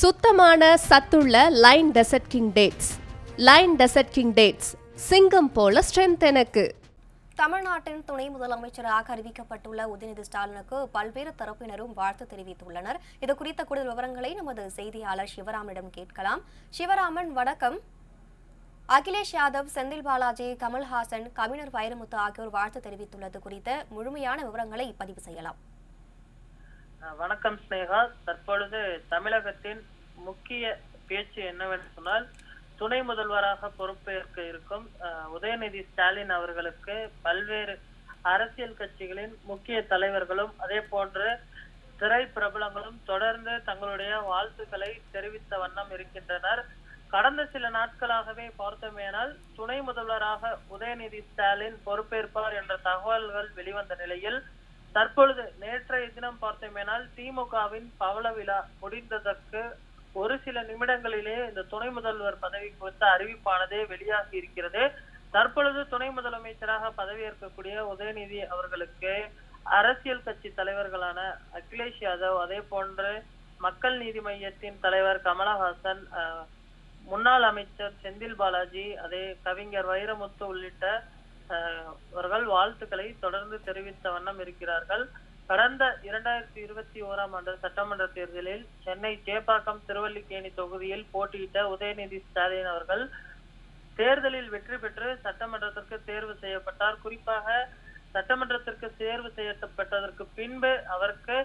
சுத்தமான சத்துள்ள Lion Desert King Dates. Lion Desert King Dates சிங்கம் போல ஸ்ட்ரென்த் எனக்கு. தமிழ்நாட்டின் துணை முதலமைச்சராக அறிவிக்கப்பட்டுள்ள உதயநிதி ஸ்டாலினுக்கு பல்வேறு தரப்பினரும் வாழ்த்து தெரிவித்துள்ளனர். இது குறித்த கூடுதல் விவரங்களை நமது செய்தியாளர் சிவராமனிடம் கேட்கலாம். சிவராமன் வணக்கம். அகிலேஷ் யாதவ் செந்தில் பாலாஜி கமல்ஹாசன் கவிஞர் வைரமுத்து ஆகியோர் வாழ்த்து தெரிவித்துள்ளது குறித்த முழுமையான விவரங்களை பதிவு செய்யலாம். வணக்கம் ஸ்னேகா. தற்பொழுது தமிழகத்தின் முக்கிய பேச்சு என்னவென்று சொன்னால் துணை முதல்வராக பொறுப்பேற்க இருக்கும் உதயநிதி ஸ்டாலின் அவர்களுக்கு பல்வேறு அரசியல் கட்சிகளின் முக்கிய தலைவர்களும் அதே போன்று திரை பிரபலங்களும் தொடர்ந்து தங்களுடைய வாழ்த்துக்களை தெரிவித்த வண்ணம் இருக்கின்றனர். கடந்த சில நாட்களாகவே பார்த்தோமேனால் துணை முதல்வராக உதயநிதி ஸ்டாலின் பொறுப்பேற்பார் என்ற தகவல்கள் வெளிவந்த நிலையில் தற்பொழுது நேற்றைய தினம் பார்த்தோமேனால் திமுகவின் பவள விழா முடிந்ததற்கு ஒரு சில நிமிடங்களிலே இந்த துணை முதல்வர் பதவி குறித்த அறிவிப்பானது வெளியாகி இருக்கிறது. தற்பொழுது துணை முதலமைச்சராக பதவியேற்கக்கூடிய உதயநிதி அவர்களுக்கு அரசியல் கட்சி தலைவர்களான அகிலேஷ் யாதவ் அதே போன்று மக்கள் நீதி மையத்தின் தலைவர் கமலஹாசன் அஹ், முன்னாள் அமைச்சர் செந்தில் பாலாஜி அதே கவிஞர் வைரமுத்து உள்ளிட்ட அவர்கள் வாழ்த்துக்களை தொடர்ந்து தெரிவித்த வண்ணம் இருக்கிறார்கள். கடந்த இரண்டாயிரத்தி இருபத்தி ஓராம் ஆண்டு சட்டமன்ற தேர்தலில் சென்னை சேப்பாக்கம் திருவல்லிக்கேணி தொகுதியில் போட்டியிட்ட உதயநிதி ஸ்டாலின் அவர்கள் தேர்தலில் வெற்றி பெற்று சட்டமன்றத்திற்கு தேர்வு செய்யப்பட்டார். குறிப்பாக சட்டமன்றத்திற்கு தேர்வு செய்யப்பட்டதற்கு பின்பு அவருக்கு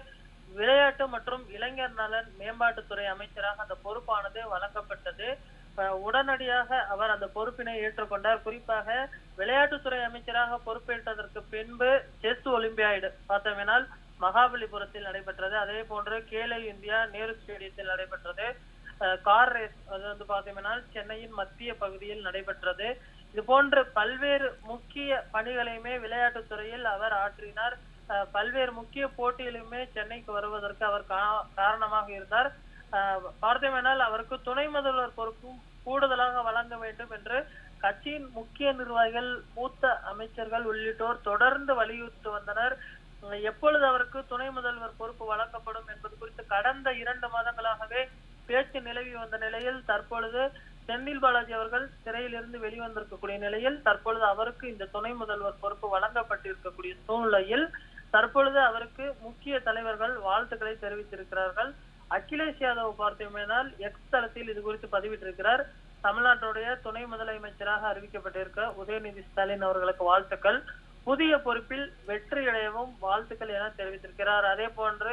விளையாட்டு மற்றும் இளைஞர் நலன் மேம்பாட்டுத்துறை அமைச்சராக அந்த பொறுப்பானது வழங்கப்பட்டது. உடனடியாக அவர் அந்த பொறுப்பினை ஏற்றுக்கொண்டார். குறிப்பாக விளையாட்டுத்துறை அமைச்சராக பொறுப்பேற்றதற்கு பின்பு செஸ் ஒலிம்பியாய்டு பார்த்தோம்னால் மகாபலிபுரத்தில் நடைபெற்றது. அதே போன்று கேலோ இந்தியா நேரு ஸ்டேடியத்தில் நடைபெற்றது. அஹ் கார் ரேஸ் அது வந்து பார்த்தோம்னால் சென்னையின் மத்திய பகுதியில் நடைபெற்றது. இது போன்ற பல்வேறு முக்கிய பணிகளையுமே விளையாட்டுத்துறையில் அவர் ஆற்றினார். அஹ் பல்வேறு முக்கிய போட்டியிலுமே சென்னைக்கு வருவதற்கு அவர் கா- காரணமாக இருந்தார். பார்த்தோமேனால் அவருக்கு துணை முதல்வர் பொறுப்பும் கூடுதலாக வழங்க வேண்டும் என்று கட்சியின் முக்கிய நிர்வாகிகள் மூத்த அமைச்சர்கள் உள்ளிட்டோர் தொடர்ந்து வலியுறுத்தி வந்தனர். எப்பொழுது அவருக்கு துணை முதல்வர் பொறுப்பு வழங்கப்படும் என்பது குறித்து கடந்த இரண்டு மாதங்களாகவே பேச்சு நிலவி வந்த நிலையில் தற்பொழுது செந்தில் பாலாஜி அவர்கள் சிறையிலிருந்து வெளிவந்திருக்கக்கூடிய நிலையில் தற்பொழுது அவருக்கு இந்த துணை முதல்வர் பொறுப்பு வழங்கப்பட்டிருக்கக்கூடிய சூழ்நிலையில் தற்பொழுது அவருக்கு முக்கிய தலைவர்கள் வாழ்த்துக்களை தெரிவித்திருக்கிறார்கள். அகிலேஷ் யாதவ் பார்த்தோமேனால் எக்ஸ் தளத்தில் இது குறித்து பதிவிட்டிருக்கிறார். தமிழ்நாட்டுடைய துணை முதலமைச்சராக அறிவிக்கப்பட்டிருக்க உதயநிதி ஸ்டாலின் அவர்களுக்கு வாழ்த்துக்கள். புதிய பொறுப்பில் வெற்றி அடையவும் வாழ்த்துக்கள் என தெரிவித்திருக்கிறார். அதே போன்று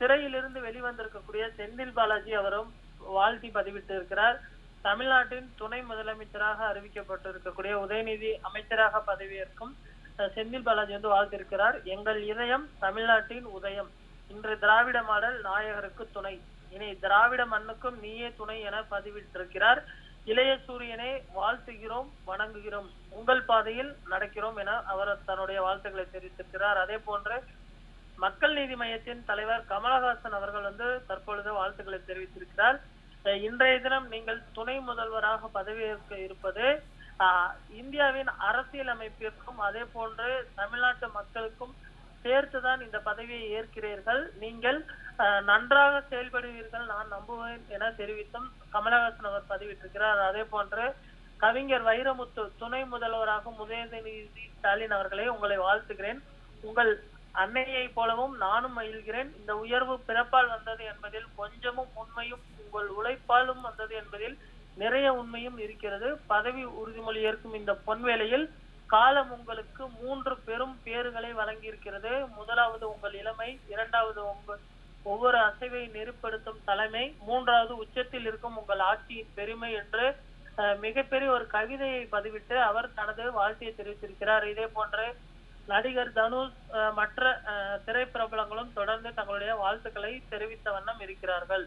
சிறையிலிருந்து வெளிவந்திருக்கக்கூடிய செந்தில் பாலாஜி அவரும் வாழ்த்தி பதிவிட்டு இருக்கிறார் தமிழ்நாட்டின் துணை முதலமைச்சராக அறிவிக்கப்பட்டிருக்கக்கூடிய உதயநிதி அமைச்சராக பதவியேற்கும் அஹ், செந்தில் பாலாஜி வந்து வாழ்த்திருக்கிறார். எங்கள் இதயம் தமிழ்நாட்டின் உதயம். இன்று திராவிட மாடல் நாயகருக்கு துணை. இனி திராவிட மண்ணுக்கும் நீயே துணை என பதிவிட்டிருக்கிறார். இளைய சூரியனை வாழ்த்துகிறோம் வணங்குகிறோம். உங்கள் பாதையில் நடக்கிறோம் என அவர் தன்னுடைய வாழ்த்துக்களை தெரிவித்திருக்கிறார். அதே போன்று மக்கள் நீதி மையத்தின் தலைவர் கமலஹாசன் அவர்கள் வந்து தற்பொழுது வாழ்த்துக்களை தெரிவித்திருக்கிறார். இன்றைய தினம் நீங்கள் துணை முதல்வராக பதவியேற்க இருப்பது ஆஹ், இந்தியாவின் அரசியல் அமைப்பிற்கும் அதே போன்று தமிழ்நாட்டு மக்களுக்கும் சேர்த்துதான் இந்த பதவியை ஏற்கிறீர்கள். நீங்கள் நன்றாக செயல்படுவீர்கள். நான் நம்புவேன் என தெரிவித்தும் கமலஹாசன் அவர் பதிவிட்டிருக்கிறார். அதே போன்று கவிஞர் வைரமுத்து துணை முதல்வராக உதயநிதி ஸ்டாலின் அவர்களே உங்களை வாழ்த்துகிறேன். உங்கள் அன்னையை போலவும் நானும் மகிழ்கிறேன். இந்த உயர்வு பிறப்பால் வந்தது என்பதில் கொஞ்சமும் உண்மையும் உங்கள் உழைப்பாலும் வந்தது என்பதில் நிறைய உண்மையும் இருக்கிறது. பதவி உறுதிமொழி ஏற்கும் இந்த பொன்வேளையில் காலம் உங்களுக்கு மூன்று பெரும் பேறுகளை வழங்கியிருக்கிறது. முதலாவது உங்கள் இளமை இரண்டாவது உங்கள் ஒவ்வொரு அசைவை நெறிப்படுத்தும் தலைமை மூன்றாவது உச்சத்தில் இருக்கும் உங்கள் ஆட்சியின் பெருமை என்று மிகப்பெரிய ஒரு கவிதையை பதிவிட்டு அவர் தனது வாழ்த்தையை தெரிவித்திருக்கிறார். இதே போன்று நடிகர் தனுஷ் மற்ற திரைப்பிரபலங்களும் தொடர்ந்து தங்களுடைய வாழ்த்துக்களை தெரிவித்த வண்ணம் இருக்கிறார்கள்.